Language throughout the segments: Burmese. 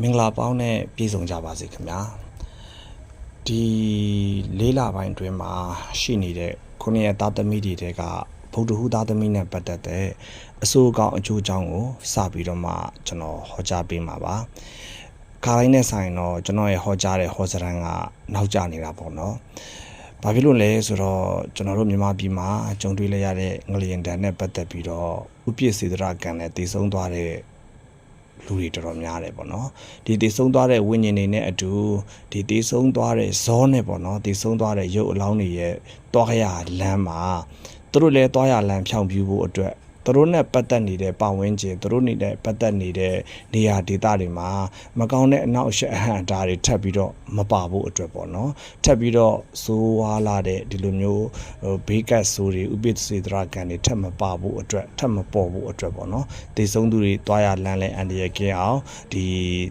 မင်္ဂလာပေါင်းနဲ့ပြည့်စုံကြပါစေခင်ဗျာဒီလေးလပိုင်းအတွင်းမှာရှိနေတဲ့ခုနှစ်ရက်သားသမီးတွေတဲကဗုဒ္ဓဟူသားသမီးနဲ့ပတ်သက်တဲ့အဆိုးအကောင်းအကျိုးအကြောင်းကိုစပြီးတော့မှကျွန်တော်ဟောကြားပေးမှာပါခါတိုင်းနဲ့ဆိုင်တော့ကျွန်တော်ရဲ့ဟောကြားတဲ့ဟောစရန်ကနောက်ကျနေတာပေါ့နော်ဘာဖြစ်လို့လဲဆိုတော့ကျွန်တော်တို့မြန်မာပြည်မှာကြုံတွေ့လိုက်ရတဲ့ငလျင်တန်နဲ့ပတ်သက်ပြီးတော့ဥပ္ပစ္စေဒရကံနဲ့တည်ဆုံသွားတဲ့ လူတွေတော်တော်များတယ်ပေါ့နော်ဒီတည်ဆုံးသွားတဲ့ဝိညာဉ်တွေနဲ့အတူဒီတည်ဆုံးသွားတဲ့ဇောနဲ့ပေါ့နော်တည်ဆုံးသွားတဲ့ရုပ်အလောင်းတွေရဲ့တွားရလမ်းမှာသူတို့လည်းတွားရလမ်းဖြောင်းပြဖို့အတွက် သူတို့နဲ့ပတ်သက်နေတဲ့ပတ်ဝန်းကျင်သူတို့နေတဲ့ပတ်သက်နေတဲ့နေရာဒေသတွေမှာမကောင်းတဲ့အနောက်အရှက်အဟန့်အတားတွေထပ်ပြီးတော့မပါဖို့အတွက်ပေါ့နော်ထပ်ပြီးတော့စိုးဝါလာတဲ့ဒီလိုမျိုးဟိုဘေးကတ်ဆိုးတွေဥပိ္ပစေတရာကံတွေထပ်မပါဖို့အတွက်ထပ်မပေါ်ဖို့အတွက်ပေါ့နော်တေဆုံးသူတွေတွားရလမ်းလဲအန်ဒီရကင်းအောင်ဒီ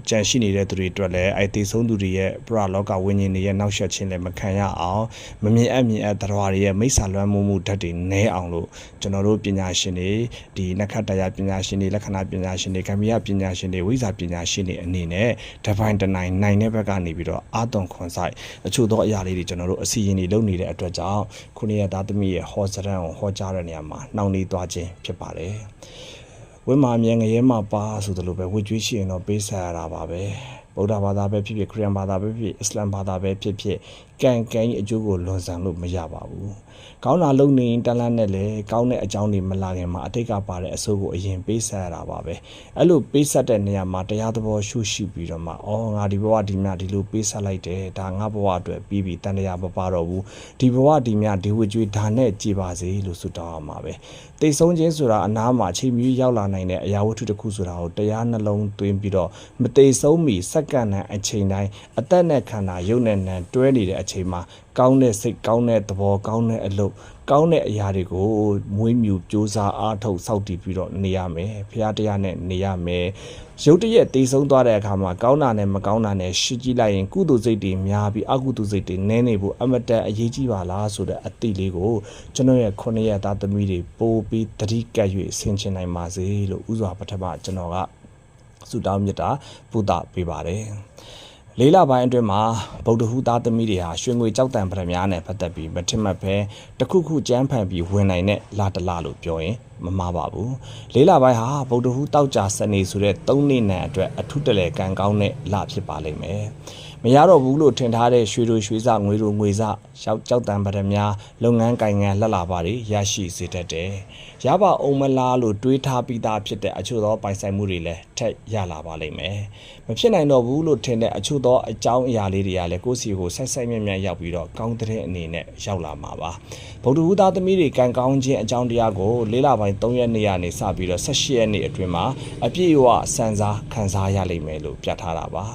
ကြန့်ရှိနေတဲ့သူတွေအတွက်လည်းအဲတေဆုံးသူတွေရဲ့ပရလောကဝိညာဉ်တွေရဲ့နောက်ဆက်ခြင်းလည်းမခံရအောင်မမြင်အပ်မြင်အပ်တရားတွေရဲ့မိစ္ဆာလွမ်းမှုမှုဓာတ်တွေနည်းအောင်လို့ကျွန်တော်တို့ပညာရှင်တွေဒီနက္ခတ္တယပညာရှင်တွေလက္ခဏာပညာရှင်တွေကမ္မယပညာရှင်တွေဝိဇ္ဇာပညာရှင်တွေအနေနဲ့တပိုင်းတနိုင်နိုင်တဲ့ဘက်ကနေပြီးတော့အာသွန်ခွန်ဆိုင်အချို့သောအရာလေးတွေကျွန်တော်တို့အစီရင်တွေလုပ်နေတဲ့အတွက်ကြောင့်ခုနှစ်ရက်သားသမီးရဲ့ဟောစရန်ကိုဟောကြားတဲ့နေရာမှာနှောင့်နှေးသွားခြင်းဖြစ်ပါတယ်ဝိမာအမြဲငရဲမှာပါဆိုသလိုပဲဝိကျွေးရှိရင်တော့ပေးဆက်ရတာပါပဲဗုဒ္ဓဘာသာပဲဖြစ်ဖြစ်ခရစ်ယာန်ဘာသာပဲဖြစ်ဖြစ်အစ္စလာမ်ဘာသာပဲဖြစ်ဖြစ်ကံကံကြီးအကျိုးကိုလွန်ဆန်လို့မရပါဘူး ကောင်းတာလုပ်နေရင်တလန်းနဲ့လေကောင်းတဲ့အကြောင်းတွေမလာခင်မှာအတိတ်ကပါတဲ့အဆိုးကိုအရင်ပေးဆက်ရတာပါပဲအဲ့လိုပေးဆက်တဲ့နေရာမှာတရားသဘောရှုရှိပြီးတော့မှအော်ငါဒီဘဝဒီမြဒီလိုပေးဆက်လိုက်တယ်ဒါငါဘဝအတွက်ပြီးပြီတန်တရားမပါတော့ဘူးဒီဘဝဒီမြဒီဝကြွေးဒါနဲ့ကြည်ပါစေလို့ဆုတောင်းရမှာပဲတိတ်ဆုံးခြင်းဆိုတာအနာမှာချိန်မြူးရောက်လာနိုင်တဲ့အရာဝတ္ထုတစ်ခုဆိုတာကိုတရားနှလုံးသွင်းပြီးတော့မတိတ်ဆုံးမီစက္ကန့်နဲ့အချိန်တိုင်းအသက်နဲ့ခန္ဓာရုပ်နဲ့နာတွဲနေတဲ့အချိန်မှာကောင်းတဲ့စိတ်ကောင်းတဲ့သဘောကောင်းတဲ့အလုပ်ကောင်းတဲ့အရာတွေကိုမွေးမြူစ조사အားထုတ်စောင့်တည်ပြီးတော့နေရမယ်ဖရာတရားနဲ့နေရမယ်ရုပ်တရက်တည်ဆုံးသွားတဲ့အခါမှာကောင်းတာနဲ့မကောင်းတာနဲ့ရှင်းကြည့်လိုက်ရင်ကုသိုလ်စိတ်တွေများပြီးအကုသိုလ်စိတ်တွေနည်းနေဖို့အမတန်အရေးကြီးပါလားဆိုတဲ့အတိလေးကိုကျွန်တော်ရဲ့ခုနှစ်ရက်သားသမီးတွေပို့ပြီးတတိကပ်၍ဆင်ခြင်နိုင်ပါစေလို့ဥစွာပထမကျွန်တော်ကဆုတောင်းမြတ်တာပူတာပေးပါတယ် လေးလပိုင်းအတွင်းမှာဗုဒ္ဓဟူသားသမီးတွေဟာရွှေငွေကြောက်တံပရမများနဲ့ပတ်သက်ပြီးမထင်မှတ်ပဲတခုခုကြမ်းဖန်ပြီးဝင်နိုင်တဲ့လာတလလို့ပြောရင်မမှားပါဘူးလေးလပိုင်းဟာဗုဒ္ဓဟူတောက်ကြစနေဆိုတဲ့၃နှစ်နံအတွက်အထုတလဲကံကောင်းတဲ့လဖြစ်ပါလိမ့်မယ် မရတော့ဘူးလို့ထင်ထားတဲ့ရွှေတို့ရွှေစငွေတို့ငွေစရောက်ကြောက်တံပရမများလုပ်ငန်းကိုင်ငံလှလာပါတွေရရှိစေတတ်တယ်ရပါအောင်မလားလို့တွေးထားပြီးသားဖြစ်တဲ့အချို့သောပိုင်ဆိုင်မှုတွေလည်းထက်ရလာပါလိမ့်မယ်မဖြစ်နိုင်တော့ဘူးလို့ထင်တဲ့အချို့သောအကြောင်းအရာလေးတွေကလည်းကိုယ့်စီကိုဆက်ဆက်မြတ်မြတ်ရောက်ပြီးတော့ကောင်းတဲ့အနေနဲ့ရောက်လာမှာပါဗုဒ္ဓဟူသားသမီးတွေကံကောင်းခြင်းအကြောင်းတရားကိုလေးလပိုင်း3ရက်နေ့ကနေစပြီးတော့18ရက်နေ့အတွင်းမှာအပြည့်အဝစံစားခံစားရလိမ့်မယ်လို့ပြတ်ထားတာပါ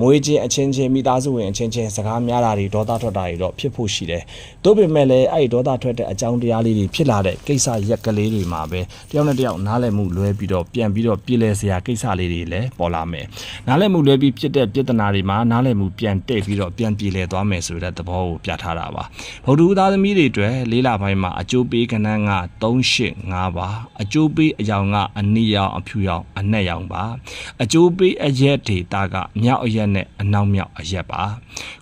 မွေးခြင်းအချင်းချင်းမိသားစုဝင်အချင်းချင်းစကားများတာတွေဒေါသထွက်တာတွေတော့ဖြစ်ဖို့ရှိတယ်။သို့ပေမဲ့လည်းအဲ့ဒီဒေါသထွက်တဲ့အကြောင်းတရားလေးတွေဖြစ်လာတဲ့ကိစ္စရက်ကလေးတွေမှာပဲတယောက်နဲ့တယောက်နားလည်မှုလွဲပြီးတော့ပြန်ပြီးတော့ပြည်လဲစရာကိစ္စလေးတွေလည်းပေါ်လာမယ်။နားလည်မှုလွဲပြီးဖြစ်တဲ့ပြဿနာတွေမှာနားလည်မှုပြန်တဲ့ပြီးတော့ပြန်ပြည်လဲသွားမယ်ဆိုတဲ့သဘောကိုပြထားတာပါ။ဗုဒ္ဓဦးသားသမီးတွေအတွက်လေးလပိုင်းမှာအကျိုးပေးကဏ္ဍက385ပါအကျိုးပေးအယောင်ကအနိယောင်အဖြူယောင်အနက်ယောင်ပါအကျိုးပေးအရက်ဒေတာကမြောက်အရက်နဲ့အနောက်မြောက်အရက်ပါ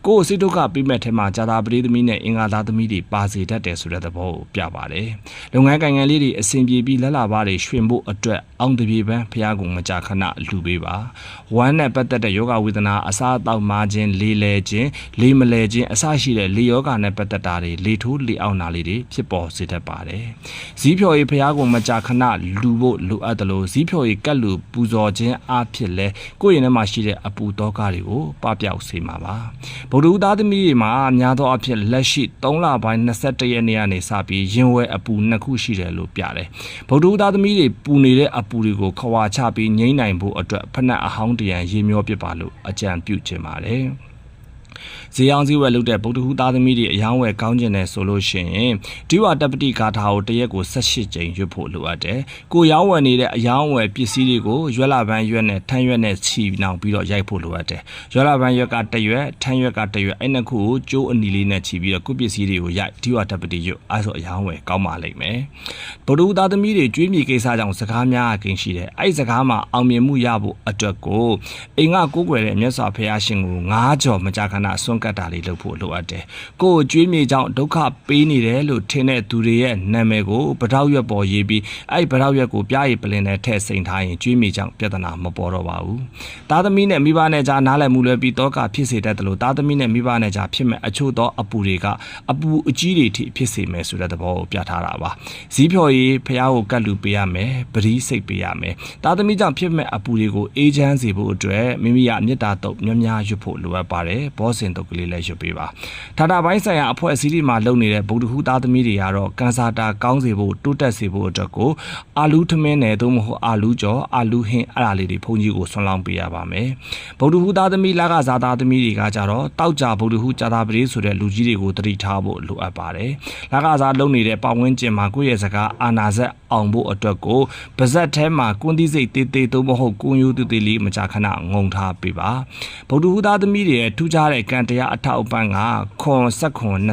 ကိုယ်စိတ်ဒုက္ခပြီးမဲ့ထဲမှာဇာတာပရိသမီးနဲ့အင်္ဂါသားသမီးတွေပါစေတတ်တယ်ဆိုတဲ့သဘောကိုပြပါတယ်လုပ်ငန်းကိုင်ငံလေးတွေအဆင်ပြေပြီးလက်လာပါတွေရွှင်ဖို့အတွက်အောင်တပြေပန်းဖျားကုံမကြခဏလူပေးပါဝမ်းနဲ့ပတ်သက်တဲ့ယောဂဝေဒနာအစားအသောက်မာခြင်းလေးလဲခြင်းလေးမလဲခြင်းအစရှိတဲ့လေယောဂနဲ့ပတ်သက်တာတွေလေထိုးလေအောင်တာလေးတွေဖြစ်ပေါ်စေတတ်ပါတယ်ဇီးဖြော်ရီဖျားကုံမကြခဏလူဖို့လိုအပ်တယ်လို့ဇီးဖြော်ရီကတ်လူပူဇော်ခြင်းအဖြစ်လဲကိုယ့်ရင်ထဲမှာရှိတဲ့အပူတောကတွေကိုပပျောက်စေမှာပါဗုဒ္ဓဦးသားသမီးတွေမှာများသောအားဖြင့်လက်ရှိ3လပိုင်း21ရက်နေ့ကနေစပြီးရင်ဝဲအပူနှစ်ခုရှိတယ်လို့ပြတယ်ဗုဒ္ဓဦးသားသမီးတွေပူနေတဲ့အပူတွေကိုခွာချပြီးငိမ့်နိုင်ဖို့အတွက်ဖက်နှက်အဟောင်းတရံရေမျောပစ်ပါလို့အကြံပြုချင်ပါတယ် ဈေးအောင်ဈေးဝယ်လုပ်တဲ့ဗုဒ္ဓဟူသားသမီးတွေအယောင်းဝယ်ကောင်းကျင်တယ်ဆိုလို့ရှိရင်ဒီဝတပတိဂါထာကိုတစ်ရက်ကို18ကြိမ်ရွတ်ဖို့လိုအပ်တယ်။ကိုရောင်းဝယ်နေတဲ့အယောင်းဝယ်ပစ္စည်းတွေကိုရွက်လာပန်းရွက်နဲ့ထန်းရွက်နဲ့ချီနှောင်ပြီးတော့ရိုက်ဖို့လိုအပ်တယ်။ရွက်လာပန်းရွက်ကတစ်ရွက်ထန်းရွက်ကတစ်ရွက်အဲ့နှစ်ခုကိုကျိုးအနီလေးနဲ့ချီပြီးတော့ကိုပစ္စည်းတွေကိုရိုက်ဒီဝတပတိရွတ်အဲဆိုအယောင်းဝယ်ကောင်းပါလိမ့်မယ်။ဗုဒ္ဓဟူသားသမီးတွေကျွေးမြေကိစ္စကြောင့်စကားများအကင်းရှိတယ်။အဲ့ဒီစကားမှာအောင်မြင်မှုရဖို့အတွက်ကိုအိမ်ကကိုးကွယ်တဲ့မြတ်စွာဘုရားရှင်ကိုငါးကြော်မကြာခဏဆွန့်ကတ်တာလေးလုပ်ဖို့လိုအပ်တယ်။ကိုယ်ကိုကြွေးမြေကြောင့်ဒုက္ခပေးနေတယ်လို့ထင်တဲ့သူတွေရဲ့နာမည်ကိုပထောက်ရွက်ပေါ်ရေးပြီးအဲ့ဒီပထောက်ရွက်ကိုပြားရည်ပလင်နဲ့ထည့်စိန်ထားရင်ကြွေးမြေကြောင့်ပြဿနာမပေါ်တော့ပါဘူး။သားသမီးနဲ့မိဘနဲ့ကြားနားလည်မှုလွဲပြီးတောကဖြစ်စေတတ်တယ်လို့သားသမီးနဲ့မိဘနဲ့ကြားဖြစ်မဲ့အချို့သောအပူတွေကအပူအကြီးတွေထိဖြစ်စေမယ်ဆိုတဲ့သဘောကိုပြထားတာပါ။ဇီးဖြော်ရည်ဖះကိုကတ်လူပေးရမယ်။ပရိစိတ်ပေးရမယ်။သားသမီးကြောင့်ဖြစ်မဲ့အပူတွေကိုအေးချမ်းစေဖို့အတွက်မိမိရဲ့မေတ္တာတုပ်များများရွတ်ဖို့လိုအပ်ပါတယ်။ဘောစင်တုပ်ကလေးလည်းရွတ်ပေးပါ။ထာတာပိုင်းဆိုင်ရာအဖွဲ့အစည်းတွေမှာလုပ်နေတဲ့ဗုဒ္ဓဟူသားသမီးတွေကတော့ကန်ဆာတာကောင်းစေဖို့တိုးတက်စေဖို့အတွက်ကိုအာလူးထမင်းနဲ့သို့မဟုတ်အာလူးကြော်အာလူးဟင်းအဲ့ဒါလေးတွေဘုန်းကြီးကိုဆွမ်းလောင်းပေးရပါမယ်။ဗုဒ္ဓဟူသားသမီးလကဇာသားသမီးတွေကကြတော့တောက်ကြဗုဒ္ဓဟူဇာတာပရိဆိုတဲ့လူကြီးတွေကိုတတိထားဖို့လိုအပ်ပါတယ်။လကဇာလုပ်နေတဲ့ပတ်ဝန်းကျင်မှာကိုယ့်ရဲ့စကားအာနာဇက်အောင်ဖို့အတွက်ကိုပါဇက်ထဲမှာကွန်းသီးစိတ်တေးသေးသို့မဟုတ်ကွန်းယိုးတေးသေးလေးမကြာခဏငုံထားပေးပါဗုဒ္ဓဟူသားသမီးတွေရဲ့ထူးခြားတဲ့ကံတရားအထောက်အပံ့ကခွန်ဆက်ခွန်21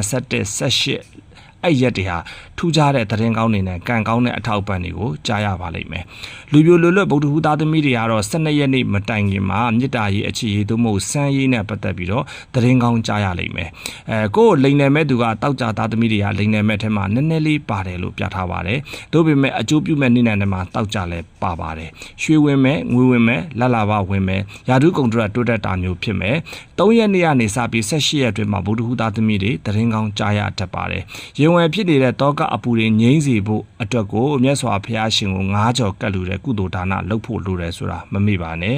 18 အဲ့ရက်တွေဟာထူးခြားတဲ့သတင်းကောင်းတွေနဲ့ကံကောင်းတဲ့အထောက်အပံ့တွေကိုကြားရပါလိမ့်မယ်။လူပြိုလွတ်လွတ်ဗုဒ္ဓဟူသားသမီးတွေကတော့12ရက်နေ့မတိုင်ခင်မှာမြစ်တာရေးအခြေရေးသို့မဟုတ်စမ်းရေးနဲ့ပတ်သက်ပြီးတော့သတင်းကောင်းကြားရလိမ့်မယ်။အဲကိုယ်လိန်နယ်မဲ့သူကတောက်ကြသားသမီးတွေကလိန်နယ်မဲ့ထဲမှာနည်းနည်းလေးပါတယ်လို့ပြထားပါတယ်။တို့ပေမဲ့အကျိုးပြုမဲ့နေ့နဲ့ထဲမှာတောက်ကြလဲပါပါတယ်။ရွှေဝင်မဲ့ငွေဝင်မဲ့လလဘဝင်မဲ့ယာဓုကုံတရတိုးတက်တာမျိုးဖြစ်မဲ့3ရက်နေ့ကနေစပြီး18ရက်အတွင်းမှာဗုဒ္ဓဟူသားသမီးတွေသတင်းကောင်းကြားရတတ်ပါတယ်။ရေဝင်ဖြစ်နေတဲ့တောကအပူတွေငြိမ့်စေဖို့အတွက်ကိုမြတ်စွာဘုရားရှင်ကိုငါးကြော်ကတ်လူတဲ့ကုသိုလ်ဒါနလုပ်ဖို့လိုတယ်ဆိုတာမမေ့ပါနဲ့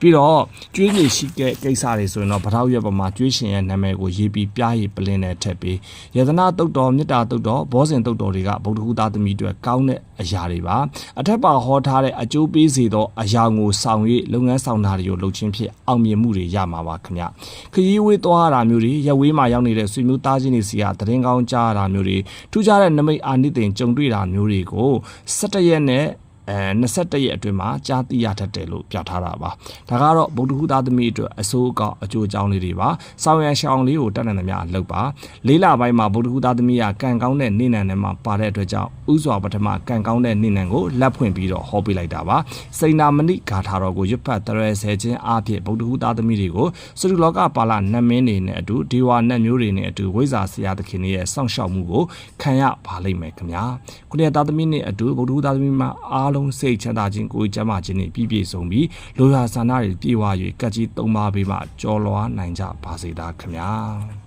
ပြီးတော့ကျွေးမြေရှိတဲ့ကိစ္စတွေဆိုရင်တော့ဗထောက်ရွက်ပေါ်မှာကျွေးရှင်ရဲ့နာမည်ကိုရေးပြီးပြားရည်ပလင်းနဲ့ထည့်ပြီးယတနာတုတ်တော်မေတ္တာတုတ်တော်ဘောဇင်တုတ်တော်တွေကဗုဒ္ဓဟူသားသမီးတွေကောင်းတဲ့အရာတွေပါအထက်ပါဟောထားတဲ့အကျိုးပေးစေသောအရာကိုဆောင်၍လုပ်ငန်းဆောင်တာတွေကိုလုပ်ချင်းဖြင့်အောင်မြင်မှုတွေရမှာပါခင်ဗျခရီးဝေးသွားရတာမျိုးတွေရက်ဝေးမှာရောက်နေတဲ့ဆွေမျိုးသားချင်းတွေစီကသတင်းကောင်းကြားရတာမျိုးတွေထူးခြားတဲ့နမိတ်အာနိသင်ကြုံတွေ့တာမျိုးတွေကို17ရက်နဲ့ အဲ21ရက်အတွင်းမှာကြားသိရတတ်တယ်လို့ပြထားတာပါဒါကတော့ဗုဒ္ဓဟူသားသမီးအတွက်အစိုးအကောက်အကျိုးအကြောင်းလေးတွေပါဆောင်းရံရှောင်းလေးကိုတတ်နိုင်သမျှလုပ်ပါလေးလပိုင်းမှာဗုဒ္ဓဟူသားသမီးကကံကောင်းတဲ့နေနံထဲမှာပါတဲ့အတွက်ကြောင့်ဥစွာပထမကံကောင်းတဲ့နေနံကိုလက်ဖွင့်ပြီးတော့ဟောပေးလိုက်တာပါစိန်နာမဏိဂါထာတော်ကိုရွတ်ဖတ်တရယ်ဆယ်ခြင်းအဖြစ်ဗုဒ္ဓဟူသားသမီးတွေကိုစရုလောကပါဠနတ်မင်းတွေနဲ့အတူဒေဝနတ်မျိုးတွေနဲ့အတူဝိဇ္ဇာဆရာသခင်တွေရဲ့စောင့်ရှောက်မှုကိုခံရပါလိမ့်မယ်ခင်ဗျာခုနှစ်သားသမီးနဲ့အတူဗုဒ္ဓဟူသားသမီးမှာအားလုံးစိတ်ချမ်းသာခြင်းကိုယ်ကျမ်းမာခြင်းနဲ့ပြည့်ပြည့်စုံပြီးလိုရာဆန္ဒတွေပြည့်ဝ၍ကတ်ကြီးသုံးပါးပေးမှကြော်လွားနိုင်ကြပါစေသာခင်ဗျာ